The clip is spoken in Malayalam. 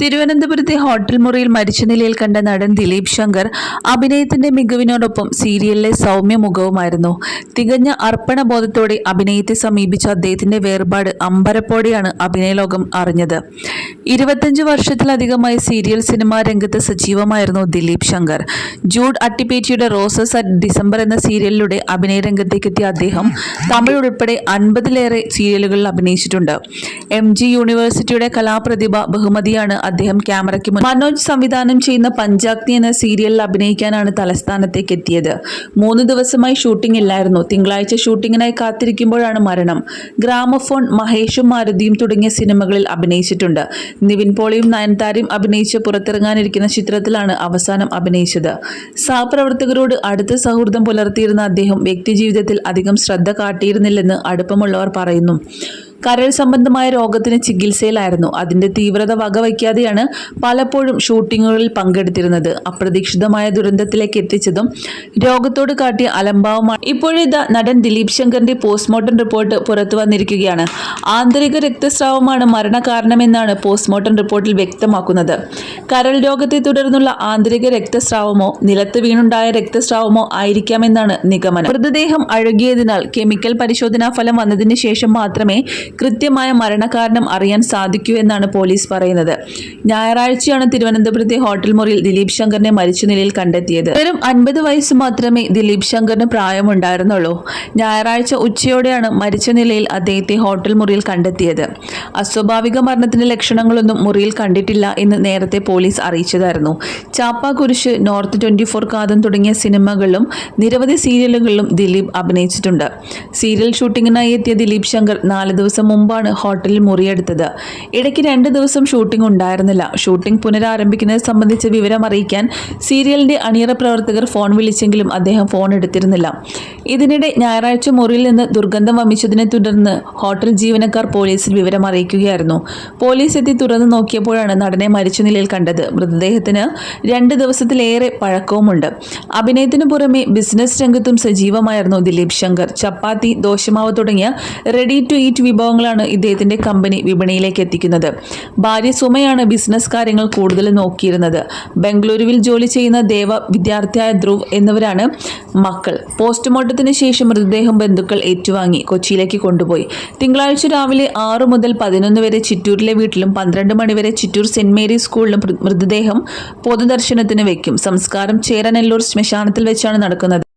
തിരുവനന്തപുരത്തെ ഹോട്ടൽ മുറിയിൽ മരിച്ച നിലയിൽ കണ്ട നടൻ ദിലീപ് ശങ്കർ അഭിനയത്തിന്റെ മികവിനോടൊപ്പം സീരിയലിലെ സൗമ്യ മുഖവുമായിരുന്നു തികഞ്ഞ അർപ്പണബോധത്തോടെ അഭിനയത്തെ സമീപിച്ച അദ്ദേഹത്തിന്റെ വേർപാട് അമ്പരപ്പോടെയാണ് അഭിനയലോകം അറിഞ്ഞത്. ഇരുപത്തഞ്ച് വർഷത്തിലധികമായി സീരിയൽ സിനിമാ രംഗത്ത് സജീവമായിരുന്നു ദിലീപ് ശങ്കർ. ജൂഡ് അട്ടിപ്പേറ്റിയുടെ റോസസ് അറ്റ് ഡിസംബർ എന്ന സീരിയലിലൂടെ അഭിനയ രംഗത്തേക്കെത്തിയ അദ്ദേഹം തമിഴ് ഉൾപ്പെടെ അൻപതിലേറെ സീരിയലുകളിൽ അഭിനയിച്ചിട്ടുണ്ട്. എം ജി യൂണിവേഴ്സിറ്റിയുടെ കലാപ്രതിഭ ബഹുമതിയാണ് അദ്ദേഹം ക്യാമറയ്ക്ക് മനോജ് സംവിധാനം ചെയ്യുന്ന പഞ്ചാഗ്നി എന്ന സീരിയലിൽ അഭിനയിക്കാനാണ് തലസ്ഥാനത്തേക്ക് എത്തിയത്. മൂന്ന് ദിവസമായി ഷൂട്ടിംഗ് ഇല്ലായിരുന്നു. തിങ്കളാഴ്ച ഷൂട്ടിങ്ങിനായി കാത്തിരിക്കുമ്പോഴാണ് മരണം. ഗ്രാമഫോൺ മഹേഷും മാരുതിയും തുടങ്ങിയ സിനിമകളിൽ അഭിനയിച്ചിട്ടുണ്ട്. നിവിൻ പോളിയും നയൻതാരയും അഭിനയിച്ച് പുറത്തിറങ്ങാനിരിക്കുന്ന ചിത്രത്തിലാണ് അവസാനം അഭിനയിച്ചത്. സഹപ്രവർത്തകരോട് അടുത്ത സൗഹൃദം പുലർത്തിയിരുന്ന അദ്ദേഹം വ്യക്തിജീവിതത്തിൽ അധികം ശ്രദ്ധ കാട്ടിയിരുന്നില്ലെന്ന് അടുപ്പമുള്ളവർ പറയുന്നു. കരൾ സംബന്ധമായ രോഗത്തിന് ചികിത്സയിലായിരുന്നു. അതിന്റെ തീവ്രത വകവയ്ക്കാതെയാണ് പലപ്പോഴും ഷൂട്ടിങ്ങുകളിൽ പങ്കെടുത്തിരുന്നത്. അപ്രതീക്ഷിതമായ ദുരന്തത്തിലേക്ക് എത്തിച്ചതും രോഗത്തോട് കാട്ടിയ അലംഭാവമാണ്. ഇപ്പോഴിതാ നടൻ ദിലീപ് ശങ്കറിന്റെ പോസ്റ്റ്മോർട്ടം റിപ്പോർട്ട് പുറത്തു വന്നിരിക്കുകയാണ്. ആന്തരിക രക്തസ്രാവമാണ് മരണകാരണമെന്നാണ് പോസ്റ്റ്മോർട്ടം റിപ്പോർട്ടിൽ വ്യക്തമാക്കുന്നത്. കരൾ രോഗത്തെ തുടർന്നുള്ള ആന്തരിക രക്തസ്രാവമോ നിലത്ത് വീണുണ്ടായ രക്തസ്രാവമോ ആയിരിക്കാമെന്നാണ് നിഗമനം. മൃതദേഹം അഴുകിയതിനാൽ കെമിക്കൽ പരിശോധനാ ഫലം വന്നതിന് ശേഷം മാത്രമേ കൃത്യമായ മരണകാരണം അറിയാൻ സാധിക്കൂ എന്നാണ് പോലീസ് പറയുന്നത്. ഞായറാഴ്ചയാണ് തിരുവനന്തപുരത്തെ ഹോട്ടൽ മുറിയിൽ ദിലീപ് ശങ്കറിനെ മരിച്ച നിലയിൽ കണ്ടെത്തിയത്. വെറും അൻപത് വയസ്സ് മാത്രമേ ദിലീപ് ശങ്കറിന് പ്രായമുണ്ടായിരുന്നുള്ളൂ. ഞായറാഴ്ച ഉച്ചയോടെയാണ് മരിച്ച നിലയിൽ അദ്ദേഹത്തെ ഹോട്ടൽ മുറിയിൽ കണ്ടെത്തിയത്. അസ്വാഭാവിക മരണത്തിന്റെ ലക്ഷണങ്ങളൊന്നും മുറിയിൽ കണ്ടിട്ടില്ല എന്ന് നേരത്തെ പോലീസ് അറിയിച്ചതായിരുന്നു. ചാപ്പ കുരിശ് നോർത്ത് ട്വന്റി ഫോർ കാതം തുടങ്ങിയ സിനിമകളിലും നിരവധി സീരിയലുകളിലും ദിലീപ് അഭിനയിച്ചിട്ടുണ്ട്. സീരിയൽ ഷൂട്ടിങ്ങിനായി എത്തിയ ദിലീപ് ശങ്കർ നാല് ദിവസം മുമ്പാണ് ഹോട്ടലിൽ മുറിയെടുത്തത്. ഇടയ്ക്ക് രണ്ട് ദിവസം ഷൂട്ടിംഗ് ഉണ്ടായിരുന്നില്ല. ഷൂട്ടിംഗ് പുനരാരംഭിക്കുന്നത് സംബന്ധിച്ച വിവരം അറിയിക്കാൻ സീരിയലിന്റെ അണിയറ പ്രവർത്തകർ ഫോൺ വിളിച്ചെങ്കിലും അദ്ദേഹം ഫോൺ എടുത്തിരുന്നില്ല. ഇതിനിടെ ഞായറാഴ്ച മുറിയിൽ നിന്ന് ദുർഗന്ധം വമിച്ചതിനെ തുടർന്ന് ഹോട്ടൽ ജീവനക്കാർ പോലീസിൽ വിവരം അറിയിക്കുകയായിരുന്നു. പോലീസ് എത്തി തുറന്നു നോക്കിയപ്പോഴാണ് നടനെ മരിച്ച നിലയിൽ കണ്ടത്. മൃതദേഹത്തിന് രണ്ട് ദിവസത്തിലേറെ പഴക്കവുമുണ്ട്. അഭിനയത്തിനു പുറമെ ബിസിനസ് രംഗത്തും സജീവമായിരുന്നു ദിലീപ് ശങ്കർ. ചപ്പാത്തി ദോശമാവ് തുടങ്ങിയ റെഡി ടു ഈറ്റ് വിഭവങ്ങളാണ് ഇദ്ദേഹത്തിന്റെ കമ്പനി വിപണിയിലേക്ക് എത്തിക്കുന്നത്. ഭാര്യ സുമയാണ് ബിസിനസ് കാര്യങ്ങൾ കൂടുതൽ നോക്കിയിരുന്നത്. ബംഗളൂരുവിൽ ജോലി ചെയ്യുന്ന ദേവ വിദ്യാർത്ഥിയായ ധ്രുവ് എന്നിവരാണ് മക്കൾ. പോസ്റ്റ്മോർട്ടത്തിന് ശേഷം മൃതദേഹം ബന്ധുക്കൾ ഏറ്റുവാങ്ങി കൊച്ചിയിലേക്ക് കൊണ്ടുപോയി. തിങ്കളാഴ്ച രാവിലെ ആറു മുതൽ പതിനൊന്ന് വരെ ചിറ്റൂരിലെ വീട്ടിലും പന്ത്രണ്ട് മണിവരെ ചിറ്റൂർ സെന്റ് മേരീസ് സ്കൂളിലും മൃതദേഹം പൊതുദർശനത്തിന് വയ്ക്കും സംസ്കാരം ചേരനെല്ലൂർ ശ്മശാനത്തിൽ വെച്ചാണ് നടക്കുന്നത്.